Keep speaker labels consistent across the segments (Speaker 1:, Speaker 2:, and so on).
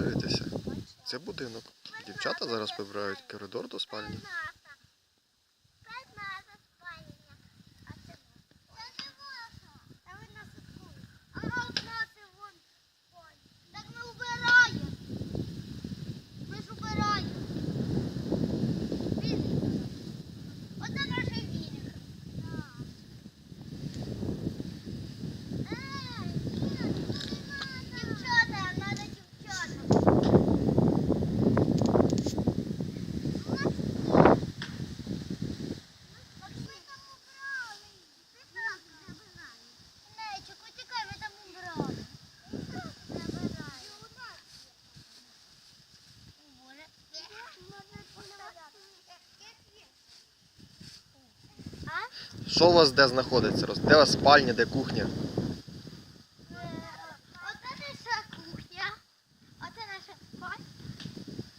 Speaker 1: подивитися. Це будинок. Дівчата зараз прибирають коридор до спальні. Що у вас де знаходиться? Де у вас спальня, де кухня?
Speaker 2: Оце наша кухня, оце наша спальня,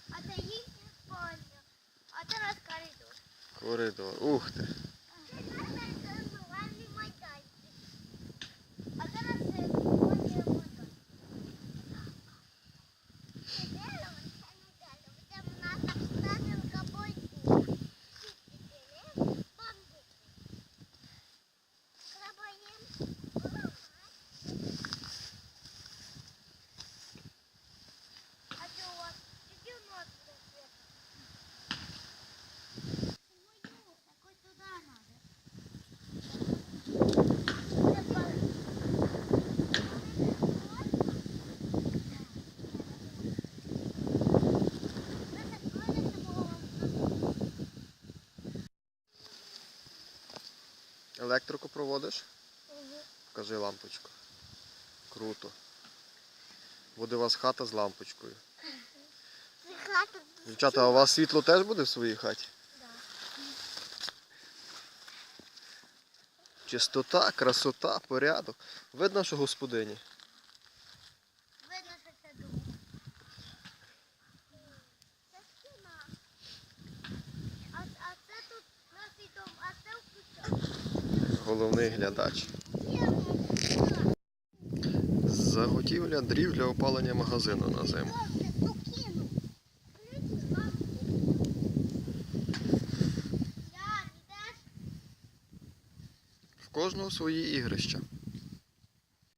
Speaker 2: а це їхня спальня, а це наш коридор.
Speaker 1: Коридор. Ух ти.
Speaker 2: А це наш спальня вода. А что у вас? Иди в нос Такой туда надо.
Speaker 1: Електрику проводиш? Покажи лампочку. Круто. Буде у вас хата з лампочкою. Дівчата, а у вас світло теж буде в своїй хаті? Чистота, красота, порядок. Видно, що господині.
Speaker 2: Видно, що це дом. Це стіна. А, а це тут наш дом, а це включав.
Speaker 1: Головний глядач. Заготівля дрів для опалення магазину на зиму. В кожного свої ігрища.